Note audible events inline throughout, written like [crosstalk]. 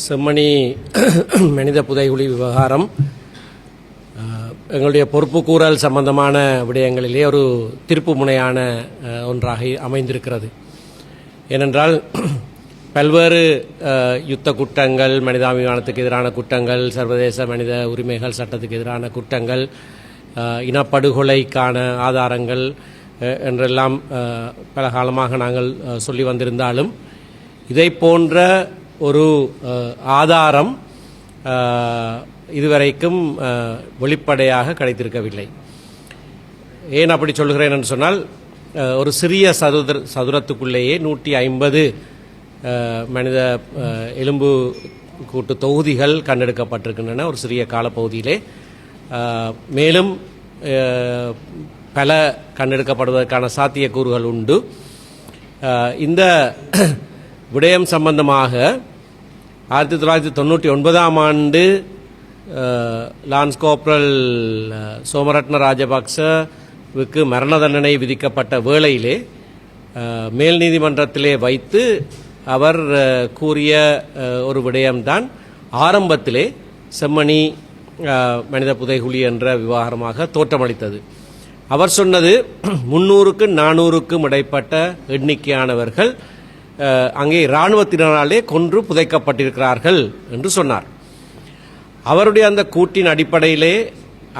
செம்மணி [clears throat] மனித புதைகுழி விவகாரம். எங்களுடைய பொறுப்புக்கூறல் சம்பந்தமான விடயங்களிலே ஒரு திருப்பு முனையான ஒன்றாக அமைந்திருக்கிறது. ஏனென்றால் [clears throat] பல்வேறு யுத்த குற்றங்கள் மனிதாபிமானத்துக்கு எதிரான குற்றங்கள் சர்வதேச மனித உரிமைகள் சட்டத்துக்கு எதிரான குற்றங்கள் இனப்படுகொலைக்கான ஆதாரங்கள் என்றெல்லாம் பல காலமாக நாங்கள் சொல்லி வந்திருந்தாலும் இதை போன்ற ஒரு ஆதாரம் இதுவரைக்கும் வெளிப்படையாக கிடைத்திருக்கவில்லை. ஏன் அப்படி சொல்கிறேன் என்று சொன்னால் ஒரு சிறிய சதுர சதுரத்துக்குள்ளேயே நூற்றி ஐம்பது மனித எலும்பு கூட்டு தொகுதிகள் கண்டெடுக்கப்பட்டிருக்கின்றன ஒரு சிறிய காலப்பகுதியிலே. மேலும் பல கண்டெடுக்கப்படுவதற்கான சாத்தியக்கூறுகள் உண்டு. இந்த விடயம் சம்பந்தமாக ஆயிரத்தி தொள்ளாயிரத்தி தொண்ணூற்றி ஒன்பதாம் ஆண்டு லான்ஸ் கோப்ரல் சோமரட்ன ராஜபக்சவுக்கு மரண தண்டனை விதிக்கப்பட்ட வேளையிலே மேல் நீதிமன்றத்திலே வைத்து அவர் கூறிய ஒரு விடயம்தான் ஆரம்பத்திலே செம்மணி மனித புதைகுழி என்ற விவகாரமாக தோற்றமளித்தது. அவர் சொன்னது முன்னூறுக்கும் நானூறுக்கும் இடைப்பட்ட எண்ணிக்கையானவர்கள் அங்கே இராணுவத்தினராலே கொன்று புதைக்கப்பட்டிருக்கிறார்கள் என்று சொன்னார். அவருடைய அந்த கூட்டின் அடிப்படையிலே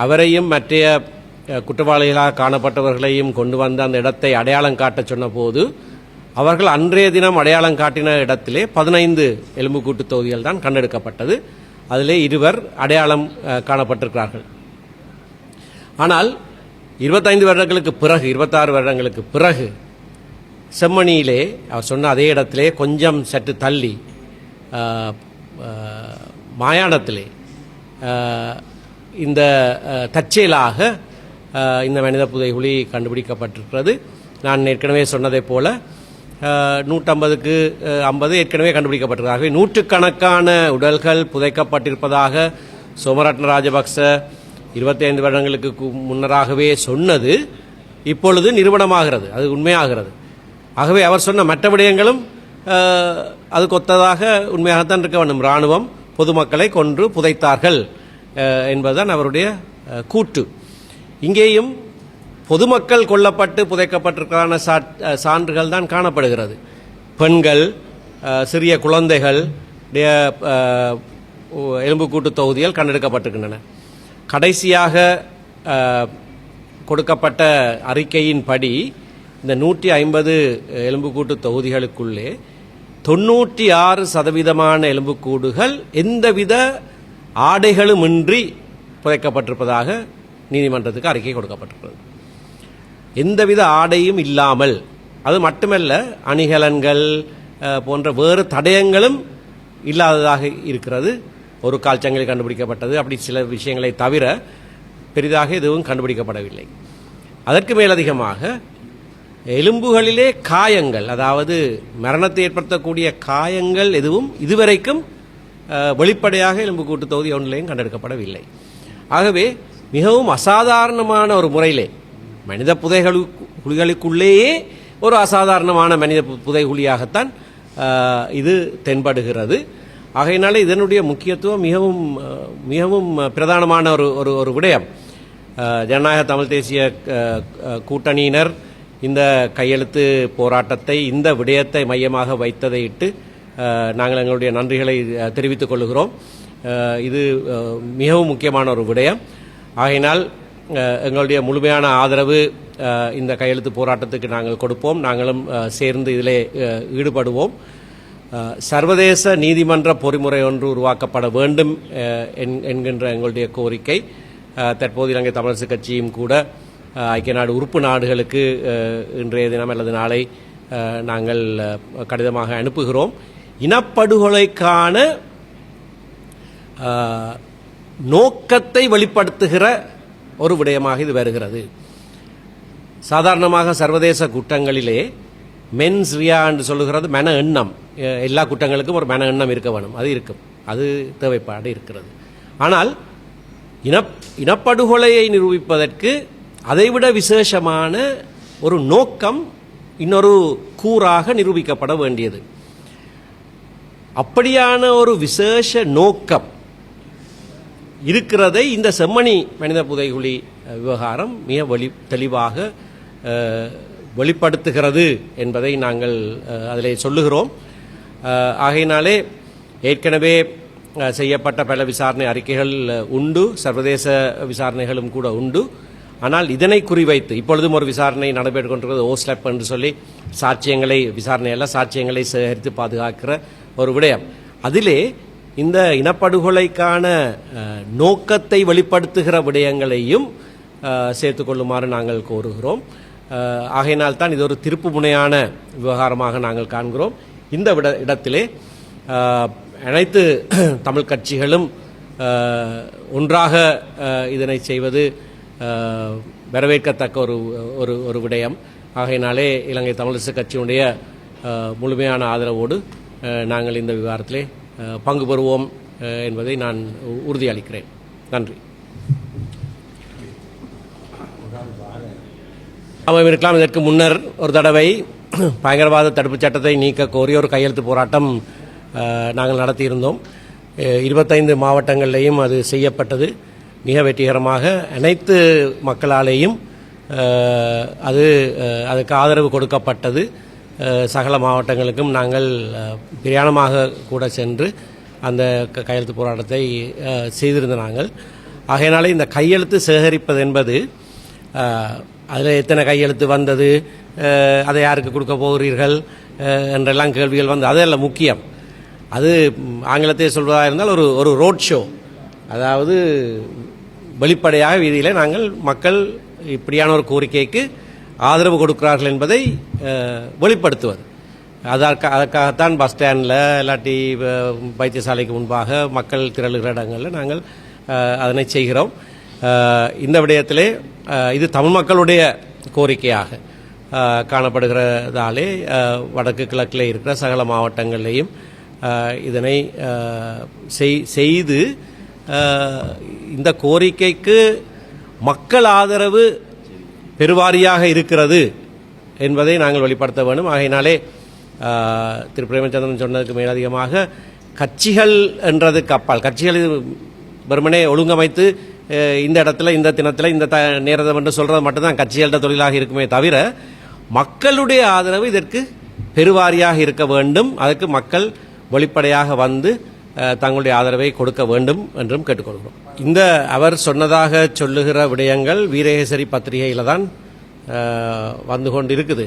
அவரையும் மற்றைய குற்றவாளிகளாக காணப்பட்டவர்களையும் கொண்டு வந்த அந்த இடத்தை அடையாளம் காட்டச் சொன்னபோது அவர்கள் அன்றைய தினம் அடையாளம் காட்டின இடத்திலே பதினைந்து எலும்புக்கூட்டு தொகுதிகள் தான் கண்டெடுக்கப்பட்டது. அதிலே இருவர் அடையாளம் காணப்பட்டிருக்கிறார்கள். ஆனால் இருபத்தைந்து வருடங்களுக்கு பிறகு இருபத்தாறு வருடங்களுக்கு பிறகு செம்மணியிலே அவர் சொன்ன அதே இடத்திலே கொஞ்சம் சற்று தள்ளி மாயாணத்திலே இந்த தற்செயலாக இந்த மனித புதைகுழி கண்டுபிடிக்கப்பட்டிருக்கிறது. நான் ஏற்கனவே சொன்னதைப் போல நூற்றம்பதுக்கு ஐம்பது ஏற்கனவே கண்டுபிடிக்கப்பட்டிருக்கிறார்கள் நூற்றுக்கணக்கான உடல்கள் புதைக்கப்பட்டிருப்பதாக சோமரட்ன ராஜபக்ச இருபத்தைந்து வருடங்களுக்கு முன்னராகவே சொன்னது இப்பொழுது நிறுவனமாகிறது அது உண்மையாகிறது. ஆகவே அவர் சொன்ன மற்ற விடயங்களும் அஹ், அதுக்கு ஒத்ததாக உண்மையாகத்தான் இருக்க வேண்டும். இராணுவம் பொதுமக்களை கொன்று புதைத்தார்கள் என்பதுதான் அவருடைய கூட்டு கூற்று. இங்கேயும் பொதுமக்கள் கொல்லப்பட்டு புதைக்கப்பட்டிருக்கான சா சான்றுகள் தான் காணப்படுகிறது. பெண்கள் சிறிய குழந்தைகள் எலும்புக்கூட்டு தொகுதிகள் கண்டெடுக்கப்பட்டிருக்கின்றன. கடைசியாக கொடுக்கப்பட்ட அறிக்கையின்படி இந்த நூற்றி ஐம்பது எலும்புக்கூட்டு தொகுதிகளுக்குள்ளே தொண்ணூற்றி ஆறு சதவீதமான எலும்புக்கூடுகள் எந்தவித ஆடைகளுமின்றி புதைக்கப்பட்டிருப்பதாக நீதிமன்றத்துக்கு அறிக்கை கொடுக்கப்பட்டிருக்கிறது. எந்தவித ஆடையும் இல்லாமல் அது மட்டுமல்ல அணிகலன்கள் போன்ற வேறு தடயங்களும் இல்லாததாக இருக்கிறது. ஒரு கால்ச்சங்கில் கண்டுபிடிக்கப்பட்டது. அப்படி சில விஷயங்களை தவிர பெரிதாக எதுவும் கண்டுபிடிக்கப்படவில்லை. அதற்கு மேலதிகமாக எலும்புகளிலே காயங்கள் அதாவது மரணத்தை ஏற்படுத்தக்கூடிய காயங்கள் எதுவும் இதுவரைக்கும் வெளிப்படையாக எலும்பு கூட்டு தொகுதி ஒன்றிலையும் கண்டெடுக்கப்படவில்லை. ஆகவே மிகவும் அசாதாரணமான ஒரு முறையிலே மனித புதைகளு குழிகளுக்குள்ளேயே ஒரு அசாதாரணமான மனித பு- புதைகுழியாகத்தான் இது தென்படுகிறது. ஆகையினால இதனுடைய முக்கியத்துவம் மிகவும் மிகவும் பிரதானமான ஒரு ஒரு ஒரு விடயம். ஜனநாயக தமிழ் தேசிய கூட்டணியினர் இந்த கையெழுத்து போராட்டத்தை இந்த விடயத்தை மையமாக வைத்ததை இட்டு நாங்கள் எங்களுடைய நன்றிகளை தெரிவித்துக் கொள்கிறோம். இது மிகவும் முக்கியமான ஒரு விடயம். ஆகையினால் எங்களுடைய முழுமையான ஆதரவு இந்த கையெழுத்து போராட்டத்துக்கு நாங்கள் கொடுப்போம். நாங்களும் சேர்ந்து இதிலே ஈடுபடுவோம். சர்வதேச நீதிமன்ற பொறிமுறை ஒன்று உருவாக்கப்பட வேண்டும் என்- என்கின்ற எங்களுடைய கோரிக்கை. தற்போது இலங்கை தமிழரசு கட்சியும் கூட ஐக்கிய நாடு உறுப்பு நாடுகளுக்கு இன்றைய தினம் அல்லது நாளை நாங்கள் கடிதமாக அனுப்புகிறோம். இனப்படுகொலைக்கான நோக்கத்தை வெளிப்படுத்துகிற ஒரு விடயமாக இது வருகிறது. சாதாரணமாக சர்வதேச குற்றங்களிலே மென்ஸ் ரியா என்று சொல்லுகிறது மன எண்ணம். எல்லா குற்றங்களுக்கும் ஒரு மன எண்ணம் இருக்க வேணும். அது இருக்கும். அது தேவைப்பாடு இருக்கிறது. ஆனால் இன இனப்படுகொலையை நிரூபிப்பதற்கு அதைவிட விசேஷமான ஒரு நோக்கம் இன்னொரு கூறாக நிரூபிக்கப்பட வேண்டியது. அப்படியான ஒரு விசேஷ நோக்கம் இருக்கிறதை இந்த செம்மணி மனித புதைகுழி விவகாரம் மிக வெளி தெளிவாக வெளிப்படுத்துகிறது என்பதை நாங்கள் அதில் சொல்லுகிறோம். ஆகையினாலே ஏற்கனவே செய்யப்பட்ட பல விசாரணை அறிக்கைகள் உண்டு. சர்வதேச விசாரணைகளும் கூட உண்டு. ஆனால் இதனை குறிவைத்து இப்பொழுதும் ஒரு விசாரணை நடைபெற்றுக் கொண்டிருக்கிறது என்று சொல்லி சாட்சியங்களை விசாரணையல்ல சாட்சியங்களை சேகரித்து பாதுகாக்கிற ஒரு விடயம். அதிலே இந்த இனப்படுகொலைக்கான நோக்கத்தை வெளிப்படுத்துகிற விடயங்களையும் சேர்த்துக்கொள்ளுமாறு கொள்ளுமாறு நாங்கள் கோருகிறோம். ஆகையினால் தான் இது ஒரு திருப்பு முனையான விவகாரமாக நாங்கள் காண்கிறோம். இந்த விட இடத்திலே அனைத்து [clears throat] தமிழ் கட்சிகளும் ஒன்றாக இதனை செய்வது வரவேற்கத்தக்க ஒரு ஒரு ஒரு விடயம். ஆகையினாலே இலங்கை தமிழரசு கட்சியினுடைய முழுமையான ஆதரவோடு நாங்கள் இந்த விவகாரத்திலே பங்கு பெறுவோம் என்பதை நான் உறுதியளிக்கிறேன். நன்றி. அவன் இருக்கலாம் இதற்கு முன்னர் ஒரு தடவை பயங்கரவாத தடுப்புச் சட்டத்தை நீக்க கோரி ஒரு கையெழுத்து போராட்டம் நாங்கள் நடத்தியிருந்தோம். இருபத்தைந்து மாவட்டங்களிலேயும் அது செய்யப்பட்டது. மிக வெற்றிகரமாக அனைத்து மக்களாலேயும் அது அதுக்கு ஆதரவு கொடுக்கப்பட்டது. சகல மாவட்டங்களுக்கும் நாங்கள் பிரயாணமாக கூட சென்று அந்த க- கையெழுத்து போராட்டத்தை செய்திருந்த நாங்கள். ஆகையினாலே இந்த கையெழுத்து சேகரிப்பது என்பது அதில் எத்தனை கையெழுத்து வந்தது அதை யாருக்கு கொடுக்க போகிறீர்கள் என்றெல்லாம் கேள்விகள் வந்து அதெல்லாம் முக்கியம். அது ஆங்கிலத்தை சொல்வதாக இருந்தால் ஒரு ஒரு ரோட் ஷோ அதாவது வெளிப்படையாக வீதியில் நாங்கள் மக்கள் இப்படியான ஒரு கோரிக்கைக்கு ஆதரவு கொடுக்கிறார்கள் என்பதை வெளிப்படுத்துவது. அதற்கு அதற்காகத்தான் பஸ் ஸ்டாண்டில் இல்லாட்டி வைத்தியசாலைக்கு முன்பாக மக்கள் திரளுகிற இடங்களில் நாங்கள் அதனை செய்கிறோம். இந்த விடயத்திலே இது தமிழ் மக்களுடைய கோரிக்கையாக காணப்படுகிறதாலே வடக்கு கிழக்கில் இருக்கிற சகல மாவட்டங்கள்லேயும் இதனை செய்- செய்து இந்த கோரிக்கைக்கு மக்கள் ஆதரவு பெருவாரியாக இருக்கிறது என்பதை நாங்கள் வெளிப்படுத்த வேண்டும். ஆகையினாலே திரு பிரேமச்சந்திரன் சொன்னதுக்கு மேலதிகமாக கட்சிகள் என்றதுக்கு அப்பால் கட்சிகள் இது வெறுமனே ஒழுங்கமைத்து இந்த இடத்துல இந்த தினத்தில் இந்த த நேரதம் என்று சொல்கிறது மட்டும்தான் கட்சிகளோட தொழிலாக இருக்குமே தவிர மக்களுடைய ஆதரவு இதற்கு பெருவாரியாக இருக்க வேண்டும். அதற்கு மக்கள் வெளிப்படையாக வந்து தங்களுடைய ஆதரவை கொடுக்க வேண்டும் என்றும் கேட்டுக்கொள்கிறோம். இந்த அவர் சொன்னதாக சொல்லுகிற விடயங்கள் வீரகேசரி பத்திரிகையில் தான் வந்து கொண்டிருக்குது. இருக்குது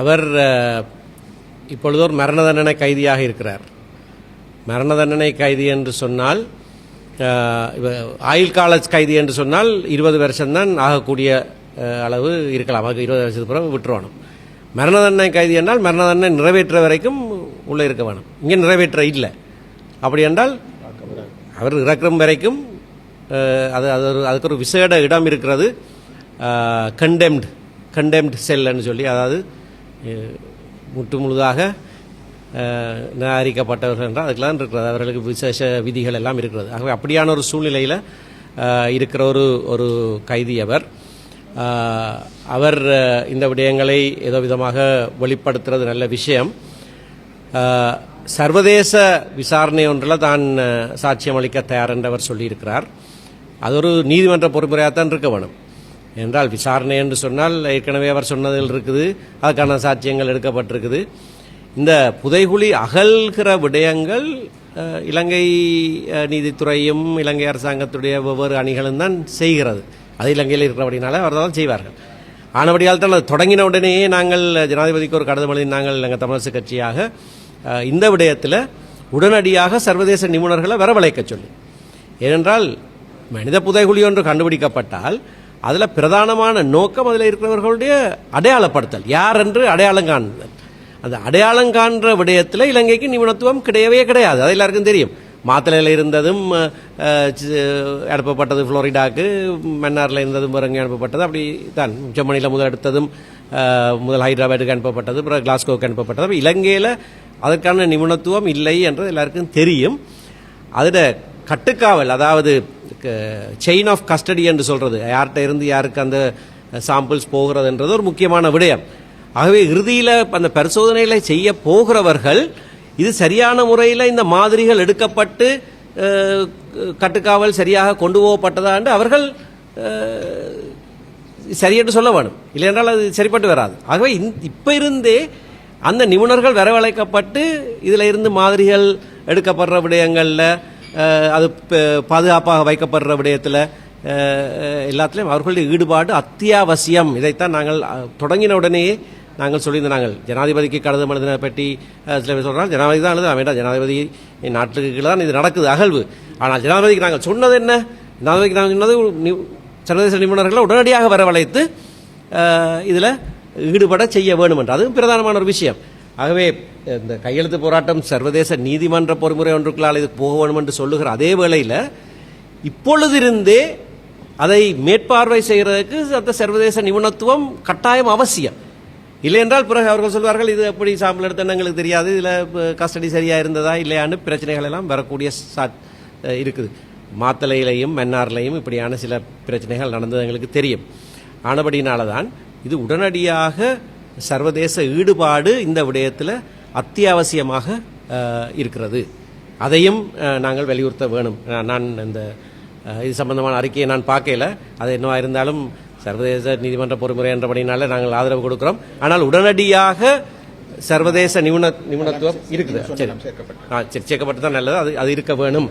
அவர் இப்பொழுது ஒரு மரண தண்டனை கைதியாக இருக்கிறார். மரண தண்டனை கைதி என்று சொன்னால் ஆயுள் கால கைதி என்று சொன்னால் இருபது வருஷம்தான் ஆகக்கூடிய அளவு இருக்கலாம். அது இருபது வருஷத்துக்கு பிறகு விட்டுருவணும் மரண தண்டனை கைதி என்றால் மரண தண்டனை நிறைவேற்ற வரைக்கும் உள்ளே இருக்க வேணும். இங்கே நிறைவேற்ற இல்லை. அப்படி என்றால் அவர் இறக்கும் வரைக்கும் அது அது ஒரு அதுக்கு ஒரு விசேட இடம் இருக்கிறது. கண்டெம்ட் கண்டெம்ட் செல்லுன்னு சொல்லி அதாவது அஹ், முற்று முழுதாக நிராகரிக்கப்பட்டவர்கள் என்றால் அதுக்கெல்லாம் இருக்கிறது. அவர்களுக்கு விசேஷ விதிகள் எல்லாம் இருக்கிறது. ஆகவே அப்படியான ஒரு சூழ்நிலையில் இருக்கிற ஒரு ஒரு கைதி அவர். அவர் இந்த விடயங்களை ஏதோ விதமாக வெளிப்படுத்துறது நல்ல விஷயம். சர்வதேச விசாரணை ஒன்றில் தான் சாட்சியம் அளிக்க தயார் என்று அவர் சொல்லியிருக்கிறார். அது ஒரு நீதிமன்ற பொறுமுறையாகத்தான் இருக்க வேணும். என்றால் விசாரணை என்று சொன்னால் ஏற்கனவே அவர் சொன்னதில் இருக்குது அதுக்கான சாட்சியங்கள் எடுக்கப்பட்டிருக்குது. இந்த புதைகுழி அகல்கிற விடயங்கள் இலங்கை நீதித்துறையும் இலங்கை அரசாங்கத்துடைய ஒவ்வொரு அணிகளும் தான் செய்கிறது. அது இலங்கையில் இருக்கிறபடினால அவர் தான் செய்வார்கள். ஆனபடியால் தான் அது தொடங்கின உடனேயே நாங்கள் ஜனாதிபதிக்கு ஒரு கடிதம் எழுதி நாங்கள் எங்கள் தமிழரசு கட்சியாக இந்த விடயத்தில் உடனடியாக சர்வதேச நிபுணர்களை வரவழைக்க சொல்லி. ஏனென்றால் மனித புதைகுழி ஒன்று கண்டுபிடிக்கப்பட்டால் அதில் பிரதானமான நோக்கம் அதில் இருக்கிறவர்களுடைய அடையாளப்படுத்தல். யார் என்று அடையாளம் காண்பது. அந்த அடையாளம் காண்ற விடயத்தில் இலங்கைக்கு நிபுணத்துவம் கிடையவே கிடையாது. அது எல்லாருக்கும் தெரியும். மாத்தளையில் இருந்ததும் அனுப்பப்பட்டது ஃப்ளோரிடாக்கு மன்னாரில் இருந்ததும் பிறகு அனுப்பப்பட்டது. அப்படி தான் ஜெர்மனியில் முதல் எடுத்ததும் முதல் ஹைதராபாத்துக்கு அனுப்பப்பட்டது பிறகு கிளாஸ்கோவுக்கு அனுப்பப்பட்டது. அப்போ இலங்கையில் அதற்கான நிபுணத்துவம் இல்லை என்றது எல்லாருக்கும் தெரியும். அதில் கட்டுக்காவல் அதாவது செயின் ஆஃப் கஸ்டடி என்று சொல்கிறது யார்கிட்ட இருந்து யாருக்கு அந்த சாம்பிள்ஸ் போகிறதுன்றது ஒரு முக்கியமான விடயம். ஆகவே இறுதியில் அந்த பரிசோதனைகளை செய்ய போகிறவர்கள் இது சரியான முறையில் இந்த மாதிரிகள் எடுக்கப்பட்டு கட்டுக்காவல் சரியாக கொண்டு போகப்பட்டதா என்று அவர்கள் சரியென்று சொல்ல வேணும். இல்லையென்றால் அது சரிப்பட்டு வராது. ஆகவே இந் இப்போ இருந்தே அந்த நிபுணர்கள் வரவழைக்கப்பட்டு இதில் இருந்து மாதிரிகள் எடுக்கப்படுற விடயங்களில் அது பாதுகாப்பாக வைக்கப்படுற விடயத்தில் எல்லாத்துலேயும் அவர்களுடைய ஈடுபாடு அத்தியாவசியம். இதைத்தான் நாங்கள் தொடங்கின உடனேயே நாங்கள் சொல்லியிருந்த நாங்கள் ஜனாதிபதிக்கு கடிதம் எழுதின பற்றி சில பேர் சொல்கிறாங்க ஜனாதிபதி தான் எழுத வேண்டாம் ஜனாதிபதி நாட்டுக்கு கீழே தான் இது நடக்குது அகழ்வு. ஆனால் ஜனாதிபதிக்கு நாங்கள் சொன்னது என்ன? ஜனாதிபதிக்கு நாங்கள் சொன்னது சர்வதேச நிபுணர்களை உடனடியாக வரவழைத்து இதில் ஈடுபட செய்ய வேண்டும் என்று. அதுவும் பிரதானமான ஒரு விஷயம். ஆகவே இந்த கையெழுத்து போராட்டம் சர்வதேச நீதிமன்ற பொறுமுறை ஒன்றுக்குள்ளால் இது போக வேண்டும் என்று சொல்லுகிற அதே வேளையில் இப்பொழுதிருந்தே அதை மேற்பார்வை செய்கிறதுக்கு அந்த சர்வதேச நிபுணத்துவம் கட்டாயம் அவசியம். இல்லை என்றால் பிறகு அவர்கள் சொல்வார்கள் இது எப்படி சாம்பிள் எடுத்தேன்னு எங்களுக்கு தெரியாது இதில் கஸ்டடி சரியாக இருந்ததா இல்லையான்னு பிரச்சனைகள் எல்லாம் வரக்கூடிய சா- இருக்குது. மாத்தளையிலையும் மன்னார்லையும் இப்படியான சில பிரச்சனைகள் நடந்தது எங்களுக்கு தெரியும். ஆனபடினால தான் இது உடனடியாக சர்வதேச ஈடுபாடு இந்த விடயத்தில் அத்தியாவசியமாக இருக்கிறது. அதையும் நாங்கள் வலியுறுத்த வேணும். நான் இந்த இது சம்பந்தமான அறிக்கையை நான் பார்க்கல. அது என்னவா இருந்தாலும் சர்வதேச நீதிமன்ற பொறுமுறை என்றபடினால நாங்கள் ஆதரவு கொடுக்கிறோம். ஆனால் உடனடியாக சர்வதேச நிபுண நிபுணத்துவம் இருக்குது. சரி. ஆ, சரி. சேர்க்கப்பட்டு தான் நல்லது. அது அது இருக்க வேணும்.